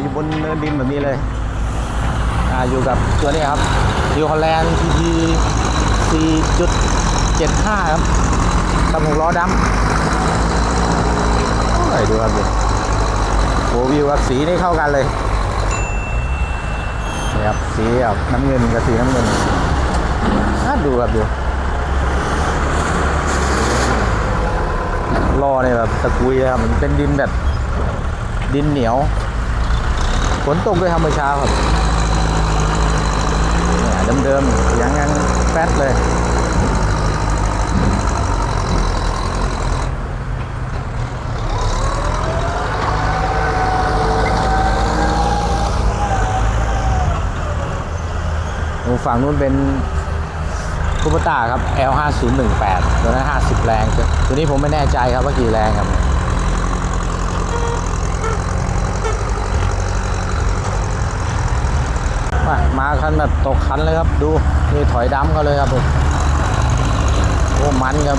อยู่บนเนินดินแบบนี้เลยอ่าอยู่กับตัวนี้ครับยูฮอลแลนด์ TT 4.75 ครับกับหกล้อดำโอ้ยดูครับดูโอ้วิวกับสีนี่เข้ากันเลยนี่ครับสีแบบน้ำเงินกับสีน้ำเงินน่าดูครับดูล้อเนี่ยแบบตะกุยเลยครับมันเป็นดินแบบดินเหนียว ฝนตกด้วยครับเมื่อเช้าครับเนี่ยเดิมๆเสียงยังแฟดเลยตรงฝั่งนู้นเป็นคูปต้าครับ L5018 ตัวนั้น 50 แรง ตัวนี้ผมไม่แน่ใจครับว่ากี่แรงครับ มามาคันแบบตกคันเลยครับ ดูนี่ถอยดำเขาเลยครับผมโอ้มันครับ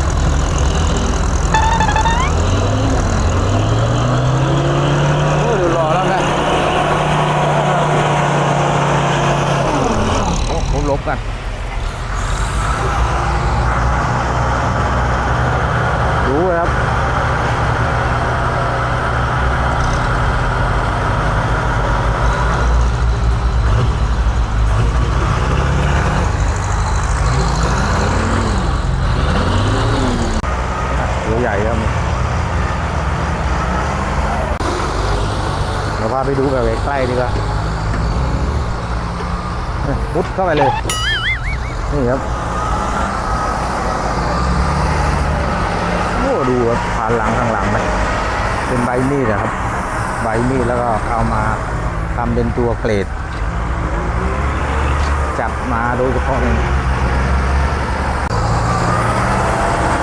โอ้ดูรอแล้วนะโอ้ผมลบกันดูครับ ตัวใหญ่ครับเราพาไป ดูแบบใกล้ๆดีกว่าเนี่ยมุดเข้าไปเลย นี่ครับโอ้ดูครับผ่านหลังข้างหลังไหมเป็นใบมีดนะครับ ใบมีดแล้วก็เอามาทำเป็นตัวเกรด จัดมาโดยเฉพาะเลย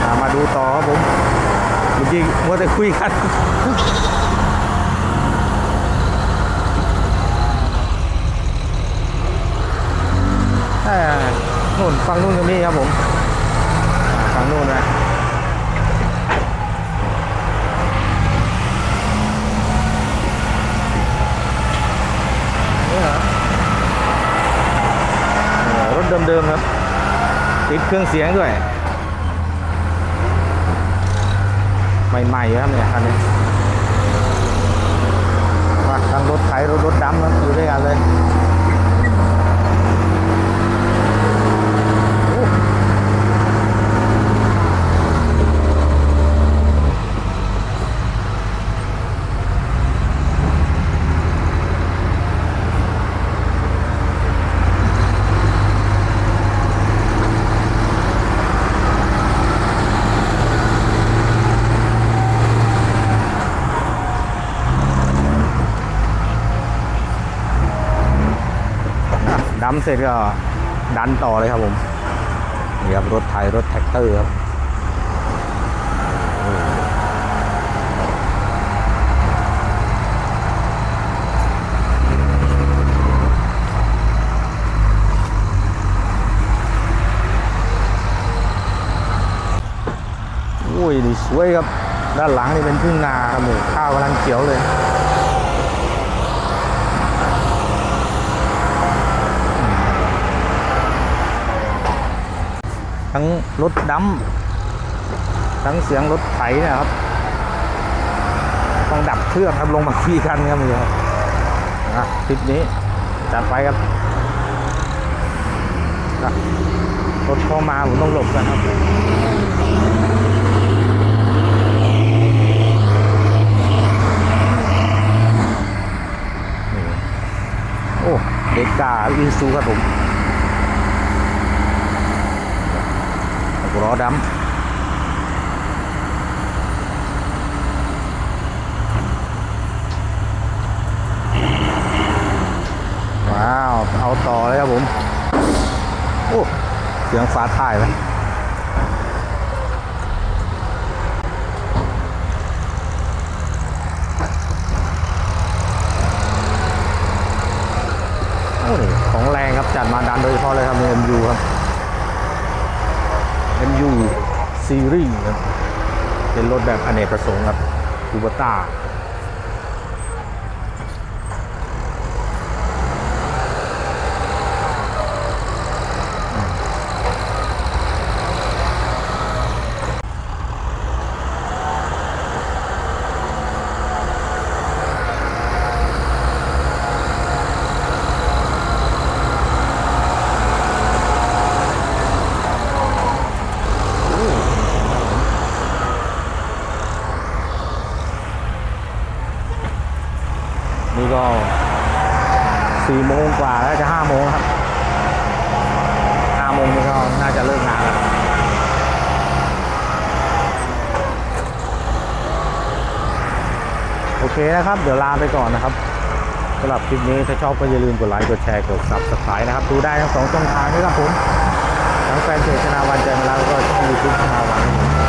อ่ามาดูต่อครับผมเมื่อกี้มัวแต่คุยกัน อ่า นู่นฝั่งนู่นก็มีครับผมอ่าฝั่งนู่นนะรถเดิมๆครับ ติดเครื่องเสียงด้วย ใหม่ๆครับเนี่ยคันนี้ว่าทั้งรถไถรถรถดำครับอยู่ด้วยกันเลยำเสร็จก็ดันต่อเลยครับผมนี่ครับรถไถรถแท็กเตอร์ครับอุ้ยนี่สวยครับ ด้านหลังนี่เป็นทุ่งนาครับผมข้าวกำลังเขียวเลย งรถดำทั้งเสียงรถไถนะครับ ต้องดับเครื่องครับลงมาคุยกันครับนี่ครับอะคลิปนี้จัดไปครับอะรถเข้ามาผมต้องหลบกันครับโอ้เด็กกาอินซูครับผม หกล้ อดำว้าว เอาต่อเลยครับผม โอ้ เสียงฟ้าถ่ายไหมโอ้นี่ของแรงครับจัดมาดันโดยเฉพาะเลยครับ MU ครับ ซีรีส์ครับเป็นรถแบบอเนกประสงค์ครับคูบต้า นี่ก็สี่โมงกว่าแล้วจะห้าโมงครับห้าโมงนี่ก็น่าจะเลิกงานแล้วโอเคนะครับ เดี๋ยวลาไปก่อนนะครับสำหรับคลิปนี้ถ้าชอบก็อย่าลืมกดไลค์กดแชร์กด subscribe นะครับ ดูได้ทั้งสองช่องทางด้วยครับผมทั้งแฟนเพจชนาวันใจมาแล้วก็ช่องยูทูบชนาวันครับ